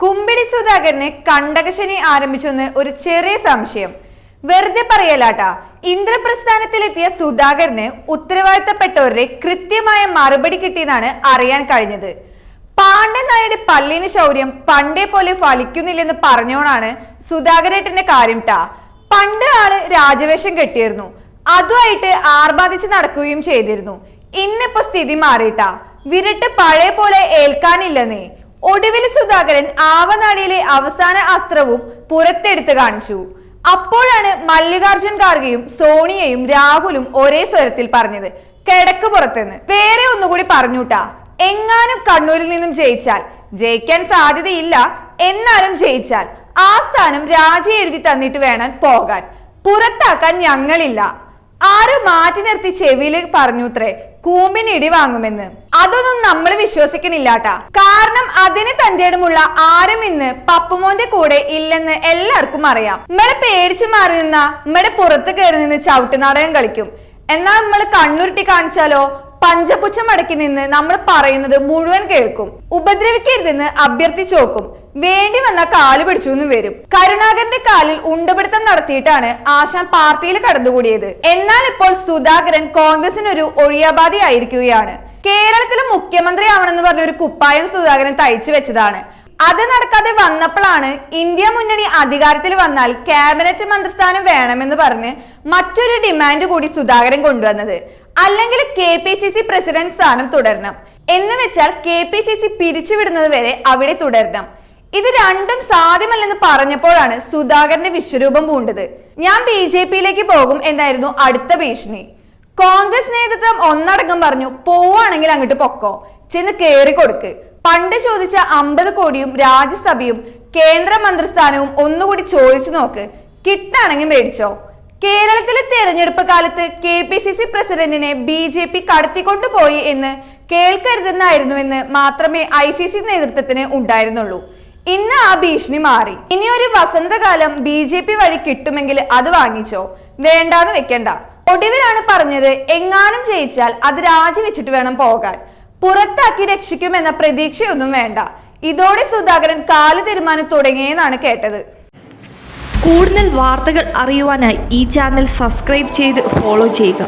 കുമ്പിടി സുധാകരന് കണ്ടകശനി ആരംഭിച്ചെന്ന് ഒരു ചെറിയ സംശയം. വെറുതെ പറയലാട്ടാ. ഇന്ദ്രപ്രസ്ഥാനത്തിലെത്തിയ സുധാകരന് ഉത്തരവാദിത്തപ്പെട്ടവരുടെ കൃത്യമായ മറുപടി കിട്ടിയെന്നാണ് അറിയാൻ കഴിഞ്ഞത്. പാണ്ഡനായുടെ പല്ലിന് ശൗര്യം പണ്ടേ പോലെ ഫലിക്കുന്നില്ലെന്ന് പറഞ്ഞോണാണ് സുധാകരേട്ടന്റെ കാര്യം ട്ടാ. പണ്ട് ആൾ രാജവേഷം കെട്ടിയിരുന്നു. അതുമായിട്ട് ആർഭാദിച്ച് നടക്കുകയും ചെയ്തിരുന്നു. ഇന്നിപ്പോ സ്ഥിതി മാറിയിട്ടാ. വിരട്ട് പഴയ പോലെ ഏൽക്കാനില്ലെന്നേ. ഒടുവിൽ സുധാകരൻ ആവനാടിയിലെ അവസാന അസ്ത്രവും പുറത്തെടുത്ത് കാണിച്ചു. അപ്പോഴാണ് മല്ലികാർജുൻ ഖാർഗെയും സോണിയയും രാഹുലും ഒരേ സ്വരത്തിൽ പറഞ്ഞത് കിടക്ക് പുറത്തെന്ന്. വേറെ ഒന്നുകൂടി പറഞ്ഞൂട്ടാ. എങ്ങാനും കണ്ണൂരിൽ നിന്നും ജയിച്ചാൽ ജയിക്കാൻ സാധ്യതയില്ല എന്നാലും ജയിച്ചാൽ ആ സ്ഥാനം രാജി എഴുതി തന്നിട്ട് വേണം പോകാൻ. പുറത്താക്കാൻ ഞങ്ങളില്ല. ആരും മാറ്റി നിർത്തി ചെവിയിൽ പറഞ്ഞുത്രേ കൂമ്പിന് ഇടി വാങ്ങുമെന്ന്. അതൊന്നും നമ്മൾ വിശ്വസിക്കണില്ലാട്ടാ. കാരണം അതിന് തന്റേടുമുള്ള ആരും ഇന്ന് പപ്പുമോന്റെ കൂടെ ഇല്ലെന്ന് എല്ലാവർക്കും അറിയാം. നമ്മളെ പേടിച്ചു മാറി നിന്ന നമ്മുടെ പുറത്ത് കയറി നിന്ന് ചവിട്ട് നാടകം കളിക്കും. എന്നാൽ നമ്മൾ കണ്ണുരുട്ടി കാണിച്ചാലോ? പഞ്ചപുച്ച മടക്കി നിന്ന് നമ്മൾ പറയുന്നത് മുഴുവൻ കേൾക്കും. ഉപദ്രവിക്കരുതെന്ന് അഭ്യർത്ഥിച്ചു നോക്കും വേണ്ടി വന്ന കാൽ പിടിച്ചു എന്ന് വരും. കരുണാകരന്റെ കാലിൽ ഉണ്ടപിടുത്തം നടത്തിയിട്ടാണ് ആശാൻ പാർട്ടിയിൽ കടന്നുകൂടിയത്. എന്നാൽ ഇപ്പോൾ സുധാകരൻ കോൺഗ്രസിനൊരു ഒഴിയാബാധി കേരളത്തിലെ മുഖ്യമന്ത്രി ആവണമെന്ന് പറഞ്ഞ ഒരു കുപ്പായം സുധാകരൻ തയ്ച്ചു വെച്ചതാണ്. അത് നടക്കാതെ വന്നപ്പോഴാണ് ഇന്ത്യ മുന്നണി അധികാരത്തിൽ വന്നാൽ ക്യാബിനറ്റ് മന്ത്രിസ്ഥാനം വേണമെന്ന് പറഞ്ഞ് മറ്റൊരു ഡിമാൻഡ് കൂടി സുധാകരൻ കൊണ്ടുവന്നത്. അല്ലെങ്കിൽ K P C C president സ്ഥാനം തുടരണം. എന്ന് വെച്ചാൽ കെ പി സി സി പിരിച്ചുവിടുന്നത് വരെ അവിടെ തുടരണം. ഇത് രണ്ടും സാധ്യമല്ലെന്ന് പറഞ്ഞപ്പോഴാണ് സുധാകരന്റെ വിശ്വരൂപം പൂണ്ടത്. ഞാൻ ബി ജെ പിയിലേക്ക് പോകും എന്നായിരുന്നു അടുത്ത ഭീഷണി. കോൺഗ്രസ് നേതൃത്വം ഒന്നടങ്കം പറഞ്ഞു പോവാണെങ്കിൽ അങ്ങോട്ട് പൊക്കോ. ചെന്ന് കേറി കൊടുക്ക്. പണ്ട് ചോദിച്ച അമ്പത് കോടിയും രാജ്യസഭയും കേന്ദ്ര മന്ത്രിസ്ഥാനവും ഒന്നുകൂടി ചോദിച്ചു നോക്ക്. കിട്ടാണെങ്കിൽ മേടിച്ചോ. കേരളത്തിലെ തെരഞ്ഞെടുപ്പ് കാലത്ത് കെ പി സി സി പ്രസിഡന്റിനെ ബി ജെ പി കടത്തിക്കൊണ്ടുപോയി എന്ന് കേൾക്കരുതെന്നായിരുന്നുവെന്ന് മാത്രമേ ഐ സി സി നേതൃത്വത്തിന് ഉണ്ടായിരുന്നുള്ളൂ. ഇന്ന് ആ ഭീഷണി മാറി. ഇനി ഒരു വസന്തകാലം ബി ജെ പി വഴി കിട്ടുമെങ്കിൽ അത് വാങ്ങിച്ചോ. വേണ്ടാന്ന് വെക്കണ്ട. ഒടുവിലാണ് പറഞ്ഞത് എങ്ങാനും ജയിച്ചാൽ അത് രാജിവെച്ചിട്ട് വേണം പോകാൻ. പുറത്താക്കി രക്ഷിക്കുമെന്ന പ്രതീക്ഷയൊന്നും വേണ്ട. ഇതോടെ സുധാകരൻ കാൽ തീരുമാനം തുടങ്ങിയെന്നാണ് കേട്ടത്. കൂടുതൽ വാർത്തകൾ അറിയുവാനായി ഈ ചാനൽ സബ്സ്ക്രൈബ് ചെയ്ത് ഫോളോ ചെയ്യുക.